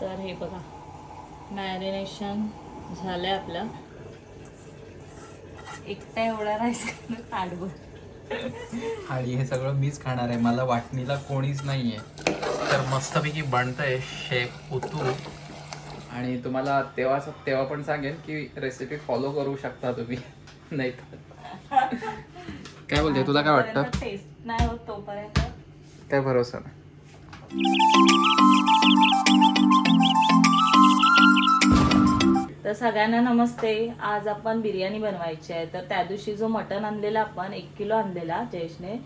तर हे बघा. मॅरिनेशन झालंय आपलं. एकटा एवढा राईस ताटभर आणि हे सगळं मीच खाणार आहे. मला वाटणीला कोणीच नाही आहे तर मस्तपैकी बनतंय शेफ उतू. आणि तुम्हाला तेव्हा तेव्हा पण सांगेन की रेसिपी फॉलो करू शकता तुम्ही. नाही तर काय बोलते? तुला काय वाटतं? टेस्ट नाही होत तोपर्यंत. काय भरोसा नाही. तर सगळ्यांना नमस्ते. आज आपण बिर्याणी बनवायची आहे. तर त्या दिवशी जो मटण आणलेला आपण एक किलो आणलेला जयेशने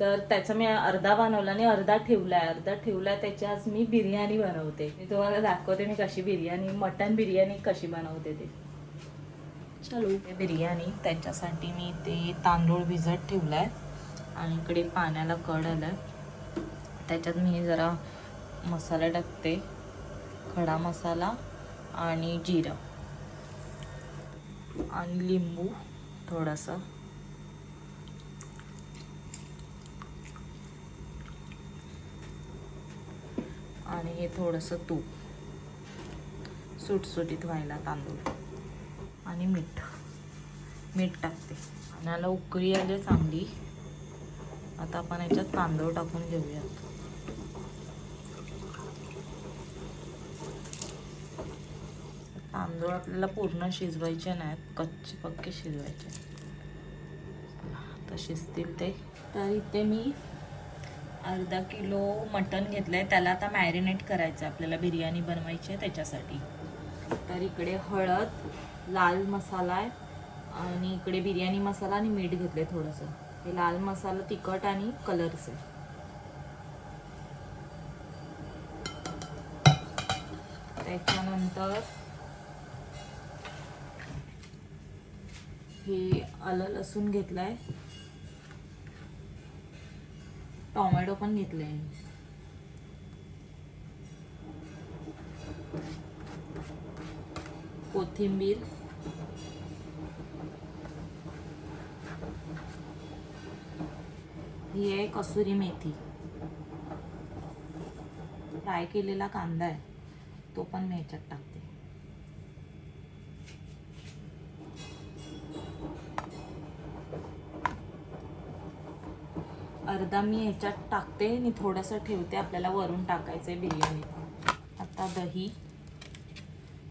तर त्याचा मी अर्धा बनवला आणि अर्धा ठेवलाय. अर्धा ठेवलाय त्याची आज मी बिर्याणी बनवते. मी तुम्हाला दाखवते मी कशी बिर्याणी मटण बिर्याणी कशी बनवते ते. चलो. बिर्याणी त्याच्यासाठी मी ते तांदूळ भिजत ठेवलाय आणि इकडे पाण्याला कड आलाय. त्याच्यात मी जरा मसाला टाकते. खडा मसाला आणि जिरं. आणि लिंबू थोडासा. आणि हे थोडंसं तूप. सुटसुटीत व्हायला तांदूळ. आणि मीठ. मीठ टाकते. आणि याला उकळी आली चांगली. आता आपण याच्यात तांदूळ टाकून घेऊयात. तांदूळ आपल्याला पूर्ण शिजवायचे नाहीत कच्चे पक्के शिजवायचे. तर शिजतील ते. तर इथे मी अर्धा किलो मटण घेतलं आहे त्याला आता मॅरिनेट करायचं आहे आपल्याला बिर्याणी बनवायची आहे त्याच्यासाठी. तर इकडे हळद लाल मसाला आहे आणि इकडे बिर्याणी मसाला आणि मीठ घेतले थोडंसं. हे लाल मसाला तिखट आणि कलरचं आहे. त्याच्यानंतर हे आलं लसूण घेतलंय. टोमॅटो पण घेतलंय कोथिंबीर. ही आहे कसुरी मेथी. फ्राय केलेला कांदा आहे. तो पण मी ह्याच्यात टाकते. अर्धा मी ह्याच्यात टाकते आणि थोडंसं ठेवते आपल्याला वरून टाकायचं आहे बिर्याणी. आता दही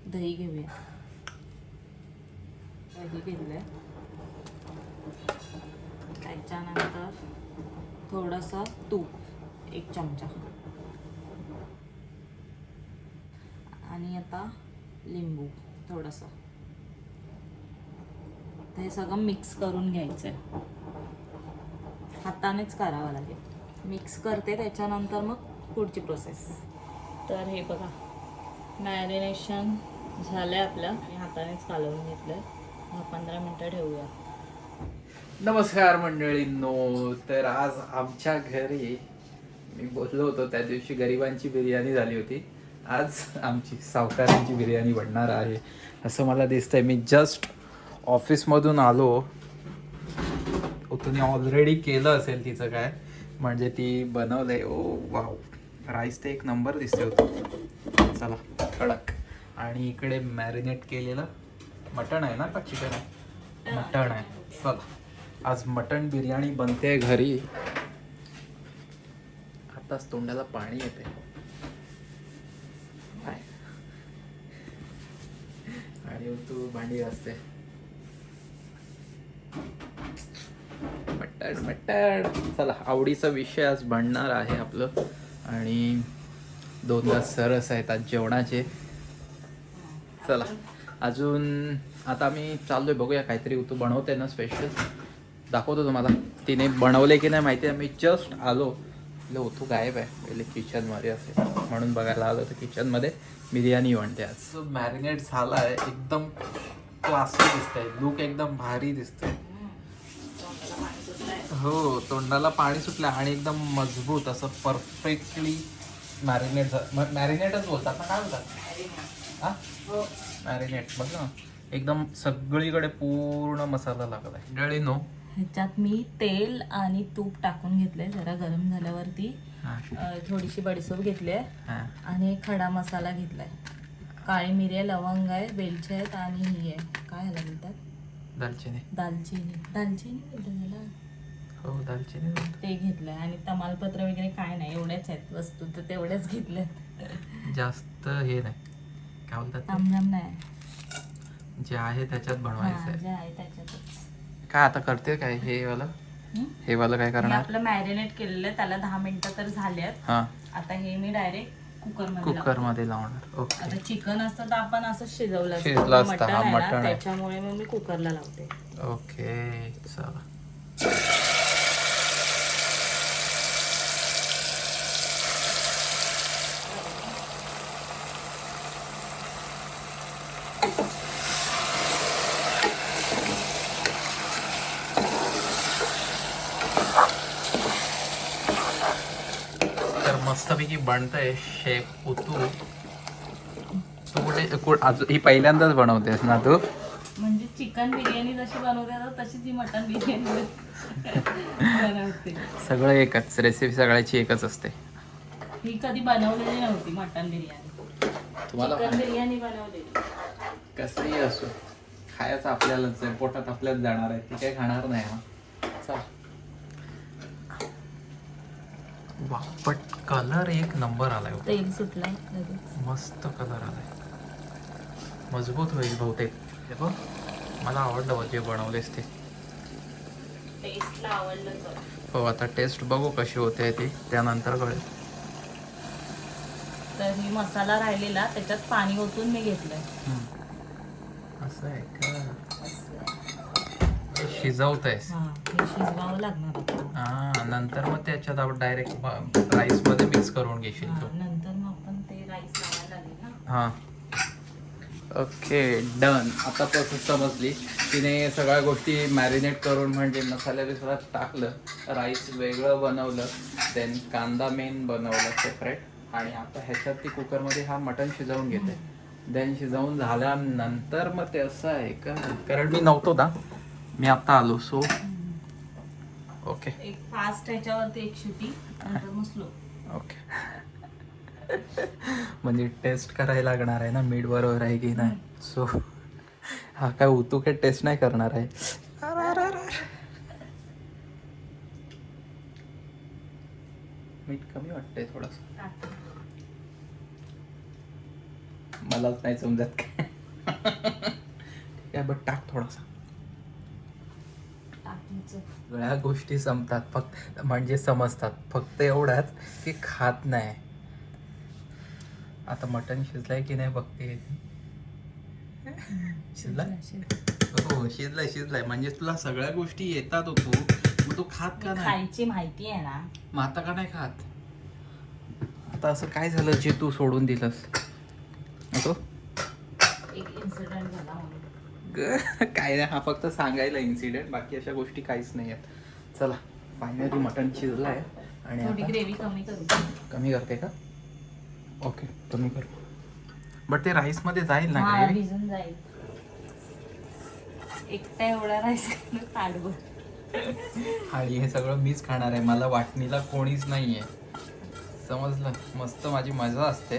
दही घेऊया. दही घेतलंय. त्याच्यानंतर थोडंसं तूप एक चमचा. आणि आता लिंबू थोडंसं. हे सगळं मिक्स करून घ्यायचं आहे हातानेच करावं लागेल. मिक्स करते त्याच्यानंतर मग पुढची प्रोसेस तर हे बघा मॅरिनेशन झालं आहे आपलं. मी हातानेच कालवून घेतलं आहे दहा पंधरा मिनटं ठेवूया. नमस्कार मंडळींनो. तर आज आमच्या घरी मी बोललो होतो त्या दिवशी गरिबांची बिर्याणी झाली होती. आज आमची सावकारांची बिर्याणी बनणार आहे. असं मला दिसतंय. मी जस्ट ऑफिसमधून आलो. तिने ऑलरेडी केलं असेल तिचं काय? म्हणजे ती बनवलंय. ओ वाव. राईस ते एक नंबर दिसते होतं. चला कडक. आणि इकडे मॅरिनेट केलेलं मटण आहे ना का चिकन आहे? मटण आहे. चला आज मटण बिर्याणी बनते घरी. आताच तोंडाला पाणी येते? आणि तू भांडी असते मटण चला आवडीचा विषय आज बनणार आहे आपलं. आणि दोन तास सरस आहेत आज जेवणाचे. चला अजून आता आम्ही चाललोय बघूया काहीतरी तू बनवते ना स्पेशल दाखवतो तुम्हाला तिने बनवले की नाही माहिती आहे. जस्ट आलो. म्हटलं ओथू गायब आहे. पहिले किचनमध्ये असे म्हणून बघायला आलो तर किचनमध्ये बिर्याणी म्हणते आज. मॅरिनेट झाला आहे एकदम क्लासिक दिसतंय. लुक एकदम भारी दिसतंय. हो तोंडाला पाणी सुटलं आणि एकदम मजबूत असं परफेक्टली मॅरिनेट मॅरिनेटच बोलतात ना काय बोलतात? हा? मॅरिनेट बघ ना. एकदम सगळीकडे पूर्ण मसाला लागलाय मंडळीनो ह्याच्यात मी तेल आणि तूप टाकून घेतलंय जरा गरम झाल्यावरती. हा. थोडीशी बडीसोप घेतली आहे हा. आणि एक खडा मसाला घेतलाय. काळी मिरी आहे लवंग आहे वेलची आहेत आणि ही आहे. काय ह्याला बोलतात? दालचिनी. दालचिनी. दालचिनी हो दालचिनी ते घेतलंय. आणि तमालपत्र वगैरे काय नाही. एवढ्याच आहेत वस्तू तर तेवढ्याच घेतल्यात. जास्त हे नाही. काय बोलतात ते? नाही. जे आहे त्याच्यात हा, बनवायचं आहे. जे आहे त्याच्यातच. काय आता करते काय हे वाला? हं? हे वाला काय मी करणार? आपलं मॅरिनेट केलेलं त्याला दहा मिनिटं तर झाल्यात. हा. आता हे मी डायरेक्ट कुकरमध्ये कुकरमध्ये लावणार. ओके आता चिकन असतं तर आपण असं शिजवलं असतं. शिजलं असतं, मटण हा, आहे ना, मटण आहे. त्याच्यामुळे मग मी कुकरला लावते. ओके चला तर मस्तपैकी बनतंय शेप उतू. तू कुठे ही पहिल्यांदाच बनवतेस ना तू? म्हणजे चिकन बिर्याणी जशी बनवते तशीच ही मटन बिर्याणी बनवते. सगळं एकच रेसिपी सगळ्याची एकच असते. ही कधी बनवलेली नव्हती मटन बिर्याणी. तुम्हाला बिर्याणी बनवलेली. कसंही असो खायचं आपल्यालाच आहे पोटात आपल्याच जाणार आहे ती काही खाणार नाही हा. चल. वा कलर एक नंबर आलाय हो. तेल सुटलाय लगेच. मस्त कलर आलाय. मजबूत होईल बहुतेक. हे बघ. मला आवडलं बघ जे बनवलेस ते. टेस्टला आवडलं तर. हो आता टेस्ट बघू कशी होते ती. त्यानंतर कळेल. तर मी मसाला राहिलेला त्याच्यात पाणी ओतून मी घेतलंय. हम्म. असं आहे का? असं. शिजवतंयस. हा हे. शिजवावं लागणार आता. हा नंतर मग त्याच्यात आपण डायरेक्ट राईसमध्ये मिक्स करून घेशील हा, तू नंतर मग आपण ते राईस लावायला लागेल ना. हा. ओके डन आता प्रोसेस समजली. तिने सगळ्या गोष्टी मॅरिनेट करून म्हणजे मसाल्या बिसाल्यात टाकलं राईस वेगळं बनवलं देन कांदा मेन बनवलं सेपरेट आणि आता ह्याच्यात ती कुकरमध्ये हा मटण शिजवून घेते. देन शिजवून झाल्यानंतर मग ते असं आहे का? कारण मी नव्हतो ना मी आता आलो सो ओके एक फास्ट ह्याच्यावरती एक शिटी नंतर मग स्लो ओके म्हणजे टेस्ट करायला लागणार आहे ना मीठ बरोबर आहे की नाही? सो हा काय उतू काय टेस्ट नाही करणार आहे. मीठ कमी वाटतंय थोडस. मलाच नाही समजत काय. ठीक आहे बट टाक थोडासा. सगळ्या गोष्टी संपतात. फक्त म्हणजे समजतात. फक्त एवढाच की खात नाही. आता मटण शिजलंय की नाही बघते. शिजलाय? हो शिजलाय शिजलाय. म्हणजे तुला सगळ्या गोष्टी येतात हो तू. मग तू खात का नाही? खायची माहिती आहे ना. मग आता का नाही खात? आता असं काय झालं जे तू सोडून दिलंस? नको. एक इन्सिडेंट काय नाही हा फक्त सांगायला इन्सिडेंट बाकी अशा गोष्टी काहीच नाही आहेत. चला फायनली मटण आणि थोडी आता ग्रेव्ही कमी करू. कमी करते का? ओके कमी कर. बट ते राईसमध्ये जाईल ना हा ग्रेव्ही भिजून जाईल. एकटा एवढा राईस आणि हे सगळं मीच खाणार आहे. मला वाटणीला कोणीच नाहीये. समजलं? मस्त माझी मजा असते.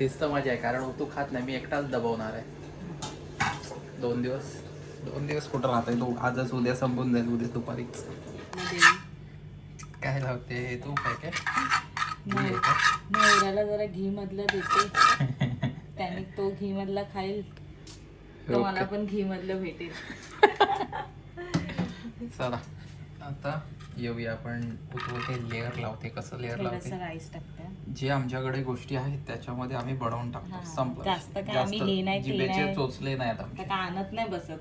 हेच तर मजा आहे कारण तू खात नाही मी एकटाच दबवणार आहे. दोन दिवस. दोन दिवस कुठं राहत आहे तू? आजच उद्या संपून जाईल उद्या दुपारीच काय लावते तू काय काय? नवऱ्याला जरा घी मधलं देते. त्याने तो घी मधला खाईल. तर. मला पण घी मधलं भेटेल. चला. आता येऊया. आपण उतवते लेअर लावते. कसं लेअर लावते? राईस टाकते. जे आमच्याकडे गोष्टी आहेत त्याच्यामध्ये आम्ही बनवून टाकतो. संपलं. जास्त काय आम्ही हे नाही, ते जिभेचे नाही. चोचले नाहीत आता आमचे आणत नाही बसत.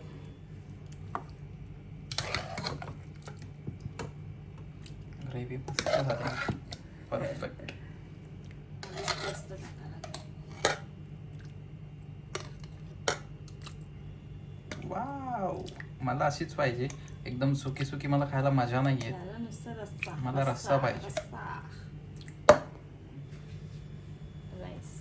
ग्रेव्ही मस्त झाली. परफेक्ट जास्त टाकायला लागतं. वाव मला अशीच पाहिजे. एकदम सुकी सुकी मला खायला मजा नाहीये. मला रस्सा पाहिजे. रस्सा. राईस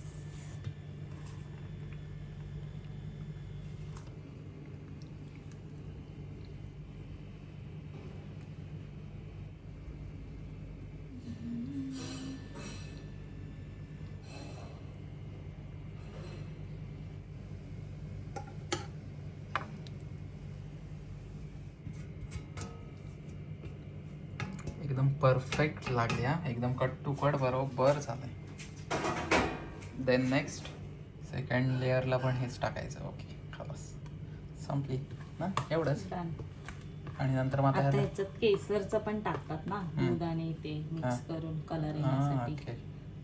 परफेक्ट लागली हा. एकदम कट टू कट बरोबर झालंय. देन नेक्स्ट सेकंड लेअरला पण हेच टाकायचं. ओके खलास. संपली ना? एवढंच. आणि नंतर मग आता ह्याच्यात केसरचं पण टाकतात ना? दूध आणि ते. मिक्स करून कलर येण्यासाठी.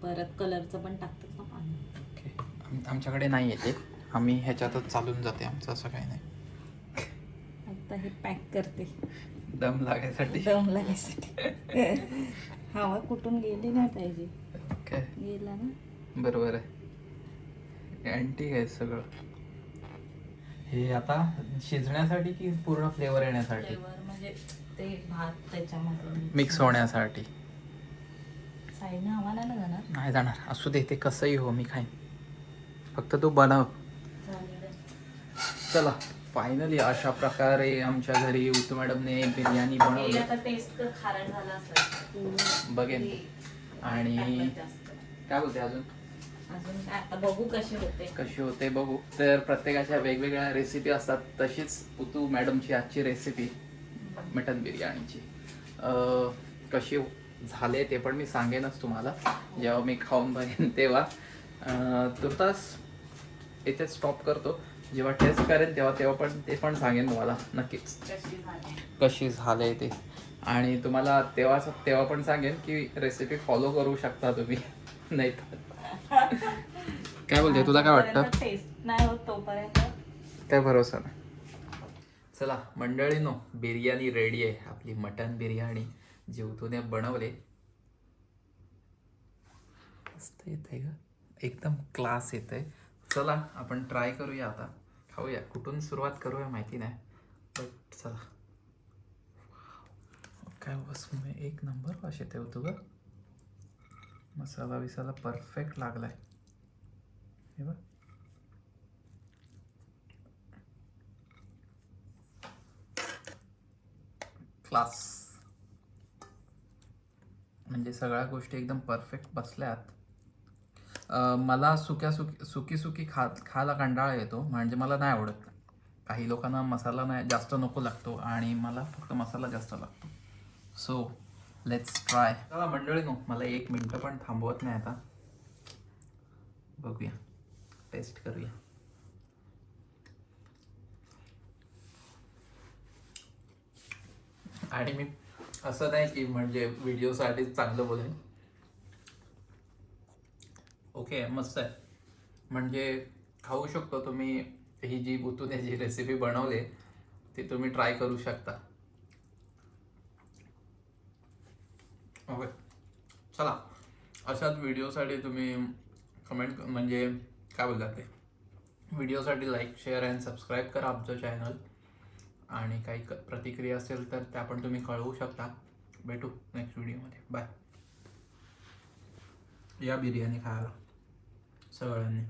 परत कलरचं पण टाकतात ना पाणी. ओके आम- आमच्याकडे नाही येते आम्ही ह्याच्यातच चालून जाते आमचं असं काही नाही. आता हे पॅक करते. दम लागायसाठी. दम लागायसाठी. हवा कुठून गेली नाही पाहिजे. ओके. गेला ना. बरोबर आहे. अँटिक आहे सगळं. हे आता शिजण्यासाठी की पूर्ण फ्लेवर येण्यासाठी? म्हणजे ते भात त्याच्यामध्ये मिक्स होण्यासाठी. साईडने नाही ना जाणार. नाही जाणार. असू दे ते कसंही हो मी खाईन. फक्त तू बनव. चला. फायनली अशा प्रकारे आमच्या घरी उतू मॅडमने बिर्याणी बनवली. बघेन. आणि. काय बोलते अजून? बघू कशी होते. कशी होते बघू. तर प्रत्येकाच्या वेगवेगळ्या रेसिपी असतात. तशीच उतू मॅडमची आजची रेसिपी मटन बिर्याणीची. कशी झाले ते पण मी सांगेनच तुम्हाला. जेव्हा मी खाऊन बघेन तेव्हा. तुर्तास इथे स्टॉप करतो. जेव्हा टेस्ट करेन तेव्हा तेव्हा पण ते पण सांगेन तुम्हाला नक्कीच. कशी झाली? कशी झाले ते. आणि तुम्हाला तेव्हा तेव्हा पण सांगेन की रेसिपी फॉलो करू शकता तुम्ही. नाही तर काय बोलते तुला काय वाटतं? टेस्ट नाही होत तोपर्यंत. काय भरोसा नाही. चला मंडळीनो बिर्याणी रेडी आहे. आपली मटन बिर्याणी जीवतूने बनवले. मस्त येत आहे ग. एकदम क्लास येत आहे चला आपण ट्राय करूया आता. खाऊया. कुठून सुरुवात करूया माहिती नाही. बट चला. काय बस मी एक नंबर असे येते होतो ग मसाला विसाला परफेक्ट लागलाय. हे बघ. क्लास म्हणजे सगळ्या गोष्टी एकदम परफेक्ट बसल्यात. मला सुक्या सुकी सुकी सुकी खा खायला कंटाळा येतो. म्हणजे मला नाही आवडत. काही लोकांना मसाला नाही जास्त नको लागतो आणि मला फक्त मसाला जास्त लागतो. सो लेट्स ट्राय चला मंडळी नो मला एक मिनटं पण थांबवत नाही आता. बघूया. टेस्ट करूया. आणि मी असं नाही की म्हणजे व्हिडिओसाठीच चांगलं बोलेन. ओके मस्त आहे. म्हणजे खाऊ शकतो तुम्ही ही जी बुतूने जी रेसिपी बनवली ती तुम्ही ट्राय करू शकता. ओके चला. अशाच व्हिडिओसाठी तुम्ही कमेंट म्हणजे काय बोलतात ते? व्हिडिओसाठी लाईक शेअर अँड सबस्क्राईब करा आमचं चॅनल आणि काही प्रतिक्रिया असेल तर त्या पण तुम्ही कळवू शकता. भेटू नेक्स्ट व्हिडिओमध्ये बाय या बिर्याणी खायला. सगळ्यांनी